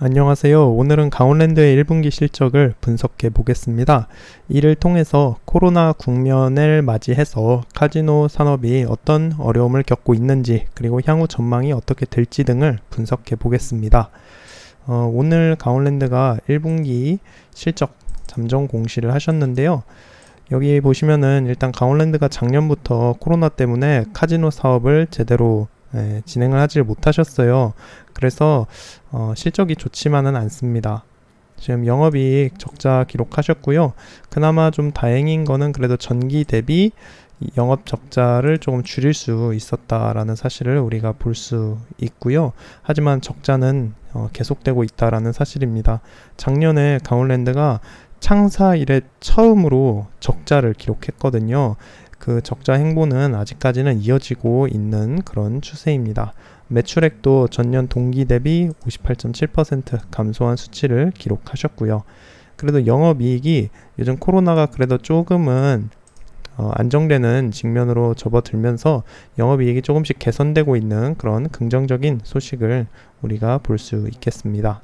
안녕하세요. 오늘은 강원랜드의 1분기 실적을 분석해 보겠습니다. 이를 통해서 코로나 국면을 맞이해서 카지노 산업이 어떤 어려움을 겪고 있는지 그리고 향후 전망이 어떻게 될지 등을 분석해 보겠습니다. 어, 오늘 강원랜드가 1분기 실적 잠정 공시를 하셨는데요. 여기 보시면은 일단 강원랜드가 작년부터 코로나 때문에 카지노 사업을 제대로 예, 진행을 하지 못하셨어요. 그래서 어, 실적이 좋지만은 않습니다. 지금 영업이익 적자 기록하셨고요. 그나마 좀 다행인 거는 그래도 전기 대비 영업 적자를 조금 줄일 수 있었다라는 사실을 우리가 볼 수 있고요. 하지만 적자는 어, 계속되고 있다라는 사실입니다. 작년에 강원랜드가 창사 이래 처음으로 적자를 기록했거든요. 그 적자 행보는 아직까지는 이어지고 있는 그런 추세입니다. 매출액도 전년 동기 대비 58.7% 감소한 수치를 기록하셨고요. 그래도 영업이익이 요즘 코로나가 그래도 조금은 어, 안정되는 직면으로 접어들면서 영업이익이 조금씩 개선되고 있는 그런 긍정적인 소식을 우리가 볼 수 있겠습니다.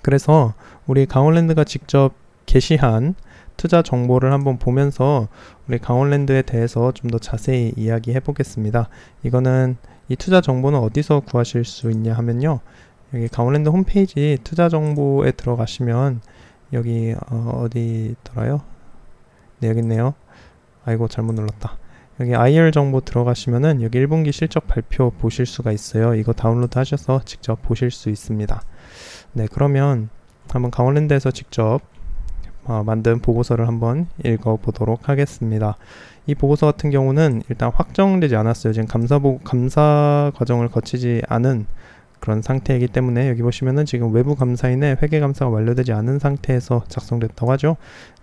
그래서 우리 강원랜드가 직접 게시한 투자 정보를 한번 보면서 우리 강원랜드에 대해서 좀 더 자세히 이야기해 보겠습니다. 이거는 이 투자 정보는 어디서 구하실 수 있냐 하면요. 여기 강원랜드 홈페이지 투자 정보에 들어가시면 여기 어, 디 있더라요? 네, 여기 있네요. 아이고 잘못 눌렀다. 여기 IR 정보 들어가시면은 여기 1분기 실적 발표 보실 수가 있어요. 이거 다운로드 하셔서 직접 보실 수 있습니다. 네, 그러면 한번 강원랜드에서 직접 어, 만든 보고서를 한번 읽어보도록 하겠습니다. 이 보고서 같은 경우는 일단 확정되지 않았어요. 지금 감사 보 감사 과정을 거치지 않은 그런 상태이기 때문에 여기 보시면은 지금 외부 감사인의 회계 감사가 완료되지 않은 상태에서 작성됐다고 하죠.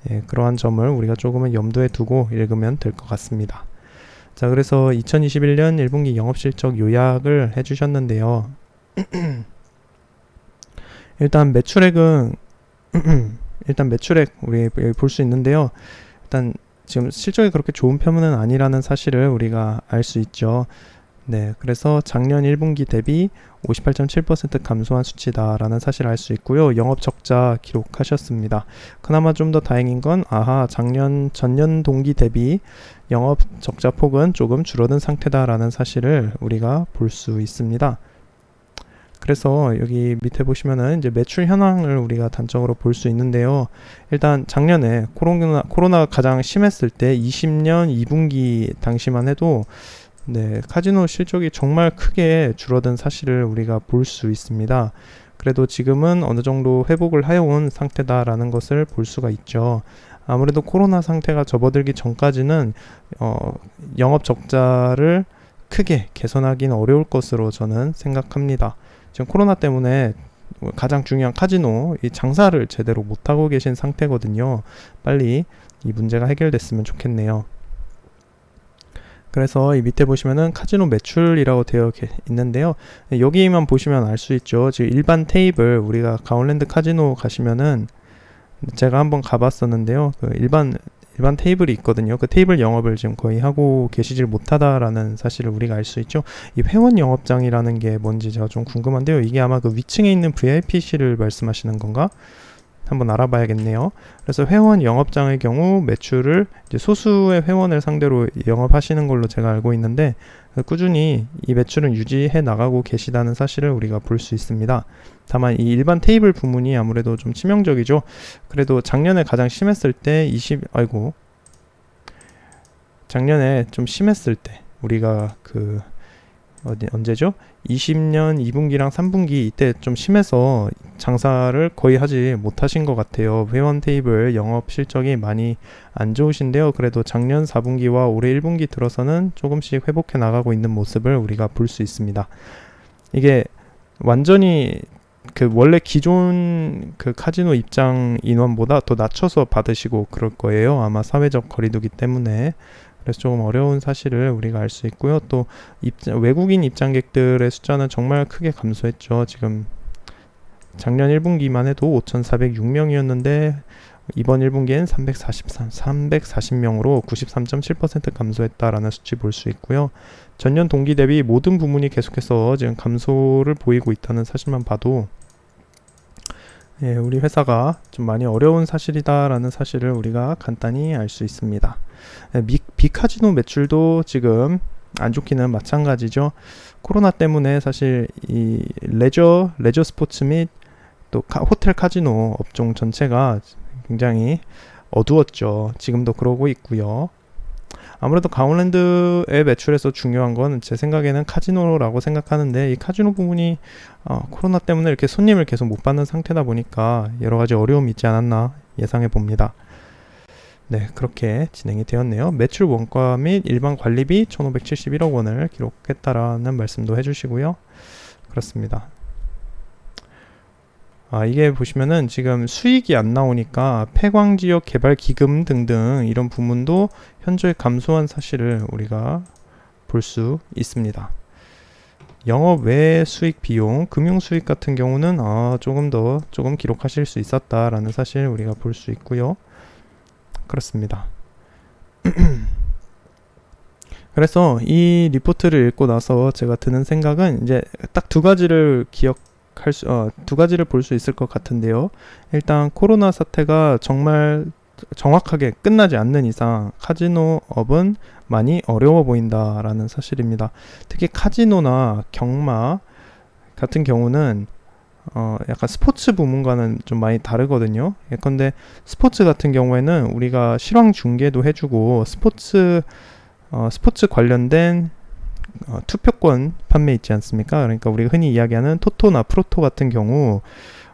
예, 그러한 점을 우리가 조금은 염두에 두고 읽으면 될 것 같습니다. 자, 그래서 2021년 1분기 영업 실적 요약을 해 주셨는데요. 일단 매출액은 일단 매출액 우리 볼수 있는데요. 일단 지금 실적이 그렇게 좋은 편은 아니라는 사실을 우리가 알 수 있죠. 네, 그래서 작년 1분기 대비 58.7% 감소한 수치다라는 사실을 알 수 있고요. 영업 적자 기록하셨습니다. 그나마 좀 더 다행인 건 아하 작년 전년 동기 대비 영업 적자 폭은 조금 줄어든 상태다라는 사실을 우리가 볼 수 있습니다. 그래서 여기 밑에 보시면은 이제 매출 현황을 우리가 단적으로 볼 수 있는데요. 일단 작년에 코로나 코로나가 가장 심했을 때 20년 2분기 당시만 해도 네, 카지노 실적이 정말 크게 줄어든 사실을 우리가 볼 수 있습니다. 그래도 지금은 어느 정도 회복을 해온 상태다라는 것을 볼 수가 있죠. 아무래도 코로나 상태가 접어들기 전까지는 어, 영업 적자를 크게 개선하기는 어려울 것으로 저는 생각합니다. 지금 코로나 때문에 가장 중요한 카지노 이 장사를 제대로 못하고 계신 상태거든요. 빨리 이 문제가 해결됐으면 좋겠네요. 그래서 이 밑에 보시면은 카지노 매출이라고 되어 있는데요. 여기만 보시면 알 수 있죠. 지금 일반 테이블 우리가 가온랜드 카지노 가시면은 제가 한번 가봤었는데요. 그 일반 일반 테이블이 있거든요. 그 테이블 영업을 지금 거의 하고 계시질 못하다라는 사실을 우리가 알 수 있죠. 이 회원 영업장이라는 게 뭔지 제가 좀 궁금한데요. 이게 아마 그 위층에 있는 VIP실을 말씀하시는 건가? 한번 알아봐야겠네요. 그래서 회원 영업장의 경우 매출을 소수의 회원을 상대로 영업하시는 걸로 제가 알고 있는데 꾸준히 이 매출은 유지해 나가고 계시다는 사실을 우리가 볼 수 있습니다. 다만 이 일반 테이블 부문이 아무래도 좀 치명적이죠. 그래도 작년에 가장 심했을 때 20, 아이고. 작년에 좀 심했을 때 우리가 그 어디 언제죠? 20년 2분기랑 3분기 이때 좀 심해서 장사를 거의 하지 못하신 것 같아요. 회원 테이블 영업 실적이 많이 안 좋으신데요. 그래도 작년 4분기와 올해 1분기 들어서는 조금씩 회복해 나가고 있는 모습을 우리가 볼 수 있습니다. 이게 완전히 그 원래 기존 그 카지노 입장 인원보다 더 낮춰서 받으시고 그럴 거예요. 아마 사회적 거리두기 때문에. 그래서 조금 어려운 사실을 우리가 알 수 있고요. 또 입장, 외국인 입장객들의 숫자는 정말 크게 감소했죠. 지금 작년 1분기만 해도 5,406명이었는데 이번 1분기엔 343, 340명으로 93.7% 감소했다라는 수치 볼 수 있고요. 전년 동기 대비 모든 부문이 계속해서 지금 감소를 보이고 있다는 사실만 봐도 예, 우리 회사가 좀 많이 어려운 사실이다라는 사실을 우리가 간단히 알 수 있습니다. 예, 미, 비카지노 매출도 지금 안 좋기는 마찬가지죠. 코로나 때문에 사실 이 레저 레저 스포츠 및 또 호텔 카지노 업종 전체가 굉장히 어두웠죠. 지금도 그러고 있고요. 아무래도 강원랜드의 매출에서 중요한 건 제 생각에는 카지노라고 생각하는데 이 카지노 부분이 어, 코로나 때문에 이렇게 손님을 계속 못 받는 상태다 보니까 여러 가지 어려움이 있지 않았나 예상해 봅니다. 네, 그렇게 진행이 되었네요. 매출 원가 및 일반 관리비 1,571억 원을 기록했다라는 말씀도 해주시고요. 그렇습니다. 아, 이게 보시면은 지금 수익이 안 나오니까 폐광 지역 개발 기금 등등 이런 부문도 현저히 감소한 사실을 우리가 볼 수 있습니다. 영업 외 수익 비용, 금융 수익 같은 경우는 아, 조금 더 조금 기록하실 수 있었다라는 사실 우리가 볼 수 있고요. 그렇습니다. 그래서 이 리포트를 읽고 나서 제가 드는 생각은 이제 딱 두 가지를 기억 할 수, 어, 두 가지를 볼 수 있을 것 같은데요. 일단 코로나 사태가 정말 정확하게 끝나지 않는 이상 카지노업은 많이 어려워 보인다라는 사실입니다. 특히 카지노나 경마 같은 경우는 어, 약간 스포츠 부문과는 좀 많이 다르거든요. 예컨대 스포츠 같은 경우에는 우리가 실황 중계도 해주고 스포츠 어, 스포츠 관련된 어, 투표권 판매 있지 않습니까? 그러니까 우리가 흔히 이야기하는 토토나 프로토 같은 경우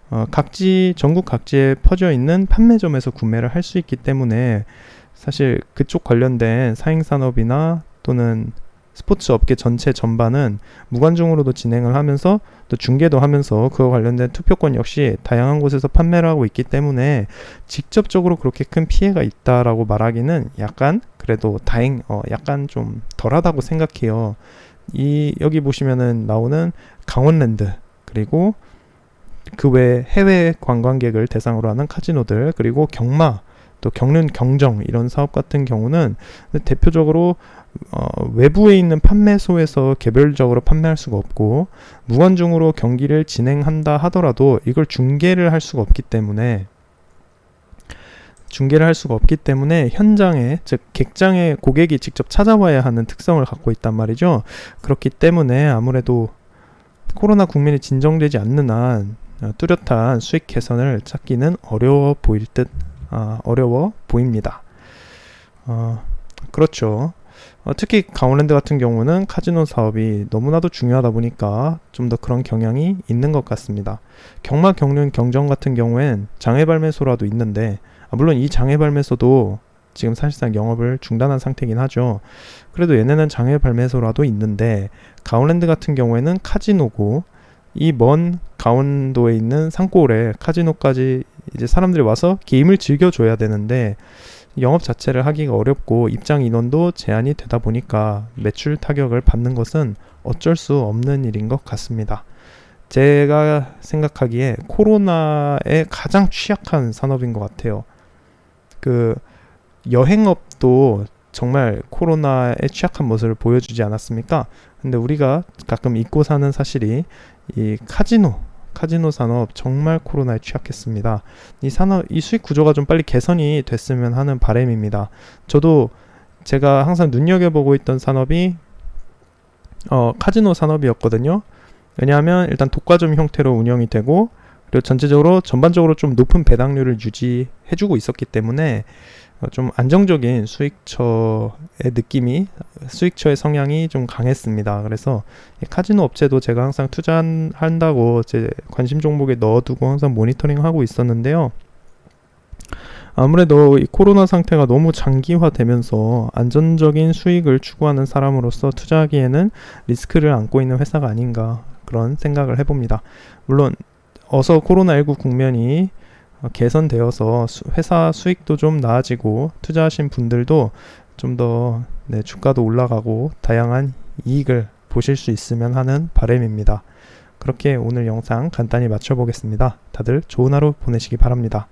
어, 각지 전국 각지에 퍼져 있는 판매점에서 구매를 할 수 있기 때문에 사실 그쪽 관련된 사행 산업이나 또는 스포츠 업계 전체 전반은 무관중으로도 진행을 하면서 또 중계도 하면서 그와 관련된 투표권 역시 다양한 곳에서 판매를 하고 있기 때문에 직접적으로 그렇게 큰 피해가 있다라고 말하기는 약간 그래도 다행 어 약간 좀 덜하다고 생각해요. 이 여기 보시면은 나오는 강원랜드 그리고 그 외 해외 관광객을 대상으로 하는 카지노들 그리고 경마 또 경륜 경정 이런 사업 같은 경우는 대표적으로 어, 외부에 있는 판매소에서 개별적으로 판매할 수가 없고 무관중으로 경기를 진행한다 하더라도 이걸 중계를 할 수가 없기 때문에 중계를 할 수가 없기 때문에 현장에 즉 객장에 고객이 직접 찾아와야 하는 특성을 갖고 있단 말이죠. 그렇기 때문에 아무래도 코로나 국면이 진정되지 않는 한 어, 뚜렷한 수익 개선을 찾기는 어려워 보일 듯 아, 어려워 보입니다. 어, 그렇죠. 어, 특히 강원랜드 같은 경우는 카지노 사업이 너무나도 중요하다 보니까 좀 더 그런 경향이 있는 것 같습니다. 경마 경륜 경정 같은 경우엔 장외 발매소라도 있는데 아, 물론 이 장외 발매소도 지금 사실상 영업을 중단한 상태긴 하죠. 그래도 얘네는 장외 발매소라도 있는데 강원랜드 같은 경우에는 카지노고 이먼 강원도에 있는 산골에 카지노까지 이제 사람들이 와서 게임을 즐겨줘야 되는데 영업 자체를 하기가 어렵고 입장 인원도 제한이 되다 보니까 매출 타격을 받는 것은 어쩔 수 없는 일인 것 같습니다. 제가 생각하기에 코로나에 가장 취약한 산업인 것 같아요. 그 여행업도 정말 코로나에 취약한 모습을 보여주지 않았습니까? 근데 우리가 가끔 잊고 사는 사실이 이 카지노 카지노 산업 정말 코로나에 취약했습니다. 이 산업 이 수익 구조가 좀 빨리 개선이 됐으면 하는 바람입니다. 저도 제가 항상 눈여겨보고 있던 산업이 어, 카지노 산업이었거든요. 왜냐하면 일단 독과점 형태로 운영이 되고 그리고 전체적으로 전반적으로 좀 높은 배당률을 유지해주고 있었기 때문에 어, 좀 안정적인 수익처의 느낌이 수익처의 성향이 좀 강했습니다. 그래서 카지노 업체도 제가 항상 투자한다고 제 관심 종목에 넣어두고 항상 모니터링하고 있었는데요. 아무래도 이 코로나 상태가 너무 장기화되면서 안전적인 수익을 추구하는 사람으로서 투자하기에는 리스크를 안고 있는 회사가 아닌가 그런 생각을 해봅니다. 물론 어서 코로나19 국면이 어, 개선되어서 회사 수익도 좀 나아지고 투자하신 분들도 좀더 네, 주가도 올라가고 다양한 이익을 보실 수 있으면 하는 바람입니다. 그렇게 오늘 영상 간단히 마쳐보겠습니다. 다들 좋은 하루 보내시기 바랍니다.